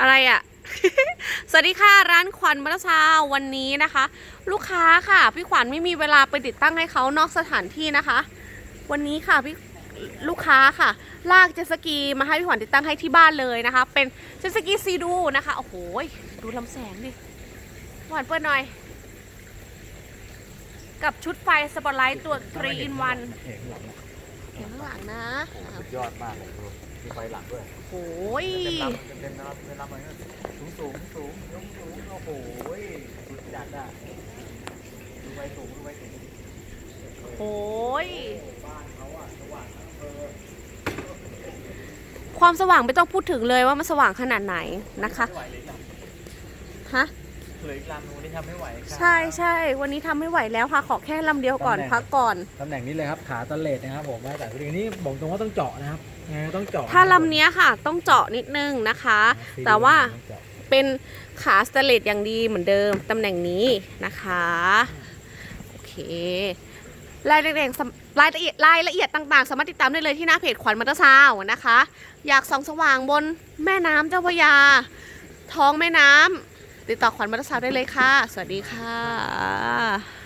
อะไรอะ่ะ สวัสดีค่ะร้านขวัญมรชาวันนี้นะคะ ลูกค้าค่ะ พี่ขวัญไม่มีเวลาไปติดตั้งให้เขานอกสถานที่นะคะ วันนี้ค่ะพี่ลูกค้าค่ะ ลากเจสกีมาให้พี่ขวัญติดตั้งให้ที่บ้านเลยนะคะ เป็นเจสกีซีดูนะคะโอ้โหดูลำแสงดิขวัญเปิดหน่อย กับชุดไฟสปอตไลท์ตัว3 in 1เห็นหลัน เห็นข้างหลังนะโอ้โหสุดยอดมากเลยดูมีไฟหลังด้วยโอ้ยเต็มลำเต็มลำเต็มลำเลยนะสูงสูงสูงสูงสูงโอ้โหสุดจัดอะดูไฟสูงดูไฟสูงโอ้ยบ้านเขาอะสว่างทั้งอำเภอความสว่างไม่ต้องพูดถึงเลยว่ามันสว่างขนาดไหนนะคะไม่ไหวเลยลฮะำ เหลยลำนู้นนี่ทำไม่ไหวครับใช่ใช่วันนี้ทำไม่ไหวแล้วค่ะ ขอแค่ลำเดียวก่อนพักก่อน ตำแหน่งนี้เลยครับขาตะเลดนะครับผมมาจากตรงนี้บอกตรงว่าต้องเจาะนะครับยังไงก็ต้องเจาะถ้าลำเนี้ยค่ะ ต้องเจาะนิดนึงนะคะ แต่ว่า ต้องเจาะเป็นขาสเตนเลสอย่างดีเหมือนเดิมตำแหน่งนี้นะคะโอเครายละเอียดสำรายละเอียดรายละเอียดต่างๆ สามารถติดตามได้เลยที่หน้าเพจขวัญมัตซาวนะคะ อยากส่องสว่างบนแม่น้ำเจ้าพระยา ท้องแม่น้ำ ติดต่อขวัญมัตซาวได้เลยค่ะ สวัสดีค่ะ